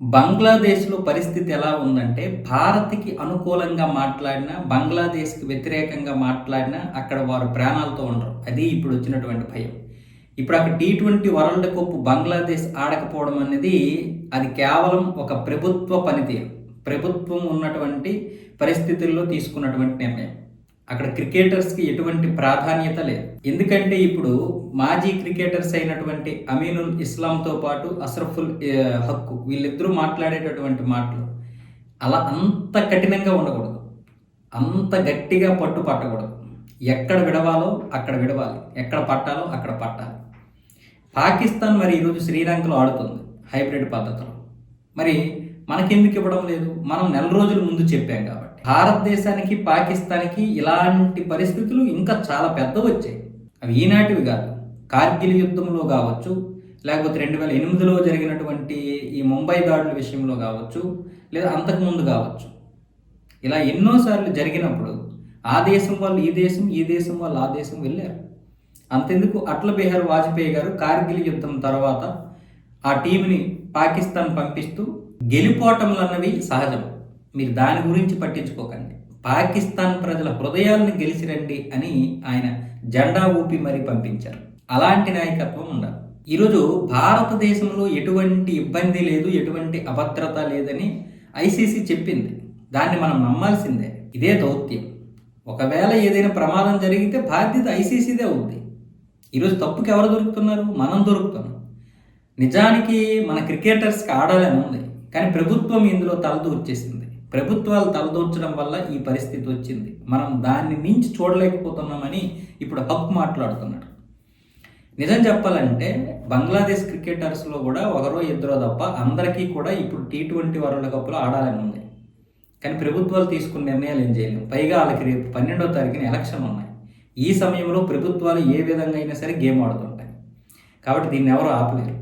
బంగ్లాదేశ్లో పరిస్థితి ఎలా ఉందంటే భారత్కి అనుకూలంగా మాట్లాడినా బంగ్లాదేశ్కి వ్యతిరేకంగా మాట్లాడినా అక్కడ వారు ప్రాణాలతో ఉండరు. అది ఇప్పుడు వచ్చినటువంటి భయం. ఇప్పుడు అక్కడ T twenty world cup Bangladesh ఆడకపోవడం అనేది అది కేవలం ఒక ప్రభుత్వ పనితీరు. ప్రభుత్వం ఉన్నటువంటి పరిస్థితుల్లో తీసుకున్నటువంటి నిర్ణయం. అక్కడ క్రికెటర్స్కి ఎటువంటి ప్రాధాన్యత లేదు. ఎందుకంటే ఇప్పుడు మాజీ క్రికెటర్స్ అయినటువంటి అమీనుల్ ఇస్లాంతో పాటు అస్రఫుల్ హక్కు వీళ్ళిద్దరూ మాట్లాడేటటువంటి మాటలు అలా అంత కఠినంగా ఉండకూడదు. అంత గట్టిగా పట్టు పట్టకూడదు. ఎక్కడ విడవాలో అక్కడ విడవాలి. ఎక్కడ పట్టాలో అక్కడ పట్టాలి. పాకిస్తాన్ మరి ఈరోజు శ్రీలంకలో ఆడుతుంది హైబ్రిడ్ పద్ధతిలో. మరి మనకెందుకు ఇవ్వడం లేదు? మనం నెల రోజుల ముందు చెప్పాం కాబట్టి. భారతదేశానికి పాకిస్తాన్కి ఇలాంటి పరిస్థితులు ఇంకా చాలా పెద్ద వచ్చాయి. అవి ఈనాటివి కాదు. కార్గిల్ యుద్ధంలో కావచ్చు లేకపోతే రెండు వేల ఎనిమిదిలో జరిగినటువంటి ఈ ముంబై దాడుల విషయంలో కావచ్చు లేదా అంతకుముందు కావచ్చు. ఇలా ఎన్నోసార్లు జరిగినప్పుడు ఆ దేశం వాళ్ళు ఈ దేశం ఈ దేశం వాళ్ళు ఆ దేశం వెళ్ళారు. అంతెందుకు అటల్ బిహారీ వాజ్పేయి గారు కార్గిల్ యుద్ధం తర్వాత ఆ టీంని పాకిస్తాన్ పంపిస్తూ గెలిపోవటంలు అన్నవి సహజం. మీరు దాని గురించి పట్టించుకోకండి. పాకిస్తాన్ ప్రజల హృదయాలను గెలిచిరండి అని ఆయన జెండా ఊపి మరీ పంపించారు. అలాంటి నాయకత్వం ఉండాలి. ఈరోజు భారతదేశంలో ఎటువంటి ఇబ్బంది లేదు ఎటువంటి అభద్రత లేదని ఐసీసీ చెప్పింది. దాన్ని మనం నమ్మాల్సిందే. ఇదే దౌత్యం. ఒకవేళ ఏదైనా ప్రమాదం జరిగితే బాధ్యత ఐసీసీదే ఉంది. ఈరోజు తప్పుకి ఎవరు దొరుకుతున్నారు? మనం దొరుకుతున్నాం. నిజానికి మన క్రికెటర్స్కి ఆడాలని ఉంది. కానీ ప్రభుత్వం ఇందులో తలదూర్చేసింది ప్రభుత్వాలు తలదూర్చడం వల్ల ఈ పరిస్థితి వచ్చింది. మనం దాన్ని మించి చూడలేకపోతున్నామని ఇప్పుడు హక్ మాట్లాడుతున్నాడు. నిజం చెప్పాలంటే బంగ్లాదేశ్ క్రికెటర్స్లో కూడా ఒకరో ఇద్దరో తప్ప అందరికీ కూడా ఇప్పుడు టీ ట్వంటీ వరల్డ్ కప్లో ఆడాలని ఉంది. కానీ ప్రభుత్వాలు తీసుకున్న నిర్ణయాలు ఏం చేయలేము పైగా వాళ్ళకి రేపు పన్నెండో తారీఖున ఎలక్షన్ ఉన్నాయి. ఈ సమయంలో ప్రభుత్వాలు ఏ విధంగా అయినా సరే గేమ్ ఆడుతుంటాయి. కాబట్టి దీన్ని ఎవరు ఆపలేరు.